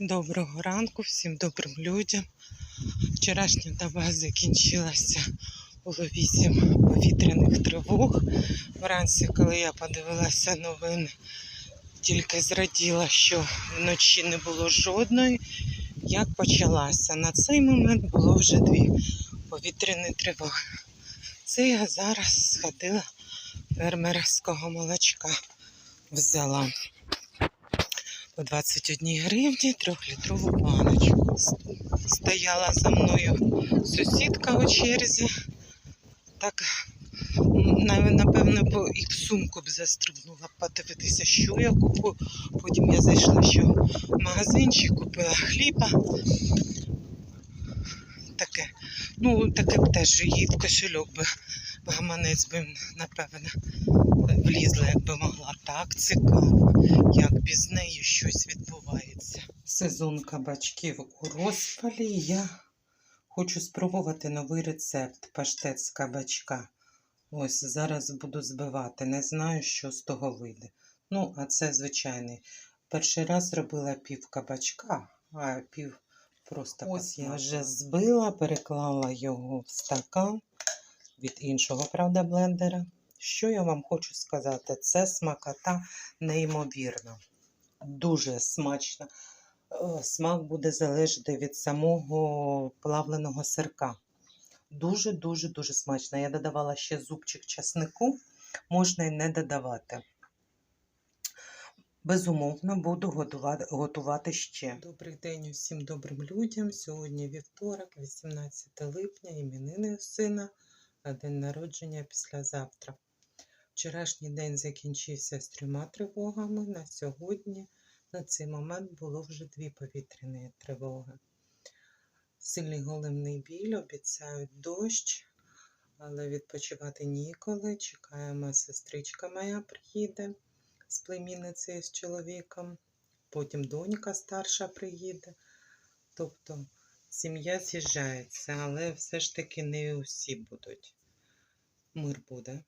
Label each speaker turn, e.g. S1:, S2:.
S1: Доброго ранку всім добрим людям. Вчорашня доба закінчилася. Було вісім повітряних тривог. Вранці, коли я подивилася новини, тільки зраділа, що вночі не було жодної. Як почалася? На цей момент було вже дві повітряні тривоги. Це я зараз сходила фермерського молочка взяла по 21 гривні трьохлітрову баночку. Стояла за мною сусідка у черзі. Так, напевно, і в сумку б застрибнула подивитися, що я купую. Потім я зайшла ще в магазинчик, купила хліба. Таке. Ну, таке б теж її в кошельок би в гаманець би, напевно, влізла, якби могла. Так цікаво як відбувається. Сезон кабачків у розпалі. Я хочу спробувати новий рецепт паштет з кабачка. Ось зараз буду збивати. Не знаю, що з того вийде. Ну, а це звичайний. Перший раз робила пів кабачка, а пів просто Ось я вже збила, переклала його в стакан від іншого, правда, блендера. Що я вам хочу сказати? Це смакота неймовірна. Дуже смачна. Е, Смак буде залежати від самого плавленого сирка. Дуже-дуже дуже смачно. Я додавала ще зубчик часнику, можна і не додавати. Безумовно, буду готувати, ще. Добрий день усім добрим людям. Сьогодні вівторок, 18 липня, іменини сина, а день народження післязавтра. Вчорашній день закінчився з трьома тривогами. На сьогодні, на цей момент, було вже дві повітряні тривоги. Сильний головний біль, обіцяють дощ, але відпочивати ніколи. Чекаємо, сестричка моя приїде з племінницею з чоловіком. Потім донька старша приїде. Тобто сім'я з'їжджається, але все ж таки не усі будуть. Мир буде.